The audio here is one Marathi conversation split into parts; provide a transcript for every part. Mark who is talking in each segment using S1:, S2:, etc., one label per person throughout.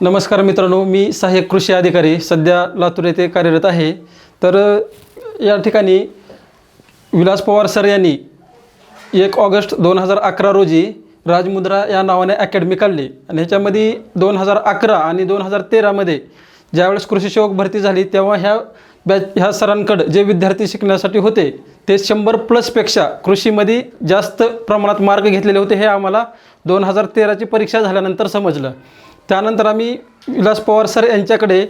S1: नमस्कार मित्रांनो मी सहाय्यक कृषी अधिकारी सध्या लातूर येथे कार्यरत आहे. तर या ठिकाणी विलास पवार सर यांनी एक ऑगस्ट दोन हजार अकरा रोजी राजमुद्रा या नावाने अकॅडमी काढली. आणि ह्याच्यामध्ये दोन हजार अकरा आणि दोन हजार तेरामध्ये ज्यावेळेस कृषी सेवक भरती झाली तेव्हा ह्या बॅच ह्या सरांकडं जे विद्यार्थी शिकण्यासाठी होते ते शंभर प्लसपेक्षा कृषीमध्ये जास्त प्रमाणात मार्क घेतलेले होते हे आम्हाला दोन हजार तेराची परीक्षा झाल्यानंतर समजलं. त्यानंतर आम्ही विलास पवार सर यांच्याकडे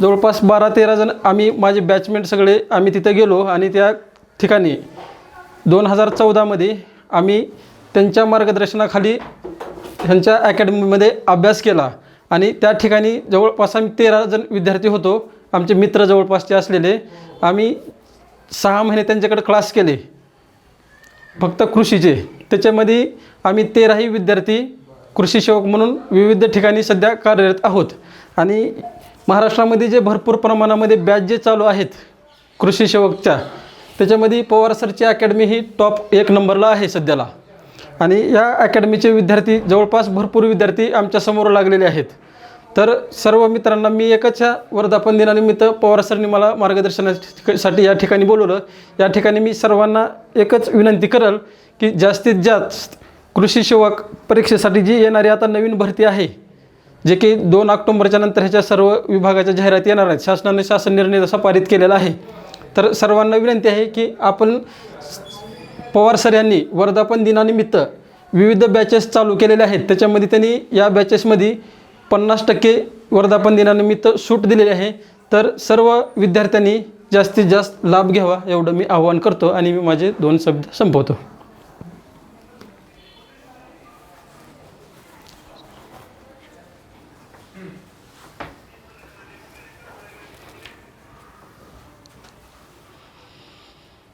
S1: जवळपास बारा तेरा जण आम्ही माझे बॅचमेट सगळे आम्ही तिथे गेलो आणि त्या ठिकाणी दोन हजार चौदामध्ये आम्ही त्यांच्या मार्गदर्शनाखाली ह्यांच्या अकॅडमीमध्ये अभ्यास केला. आणि त्या ठिकाणी जवळपास आम्ही तेरा जण विद्यार्थी होतो. आमचे मित्र जवळपासचे असलेले. आम्ही सहा महिने त्यांच्याकडे क्लास केले. फक्त कृषीचे. त्याच्यामध्ये आम्ही तेराही विद्यार्थी कृषी सेवक म्हणून विविध ठिकाणी सध्या कार्यरत आहोत. आणि महाराष्ट्रामध्ये जे भरपूर प्रमाणामध्ये बॅच जे चालू आहेत कृषी सेवकच्या त्याच्यामध्ये पवार सरची अकॅडमी ही टॉप एक नंबरला आहे सध्याला. आणि या अकॅडमीचे विद्यार्थी जवळपास भरपूर विद्यार्थी आमच्यासमोर लागलेले आहेत. तर सर्व मित्रांना मी एकच ह्या वर्धापन दिनानिमित्त पवार सरनी मला मार्गदर्शनासाठी या ठिकाणी बोलवलं. या ठिकाणी मी सर्वांना एकच विनंती करल की जास्तीत जास्त कृषी सेवक परीक्षेसाठी जी येणारी आता नवीन भरती आहे जे की दोन ऑक्टोंबरच्या नंतर ह्याच्या सर्व विभागाच्या जाहिराती येणार आहेत. शासनाने शासन निर्णय जसा पारित केलेला आहे. तर सर्वांना विनंती आहे की आपण पवार सर यांनी वर्धापन दिनानिमित्त विविध बॅचेस चालू केलेले आहेत. त्याच्यामध्ये त्यांनी या बॅचेसमध्ये पन्नास टक्के वर्धापन दिनानिमित्त सूट दिलेली आहे. तर सर्व विद्यार्थ्यांनी जास्तीत जास्त लाभ घ्यावा एवढं मी आवाहन करतो आणि मी माझे दोन शब्द संपवतो. Hmm.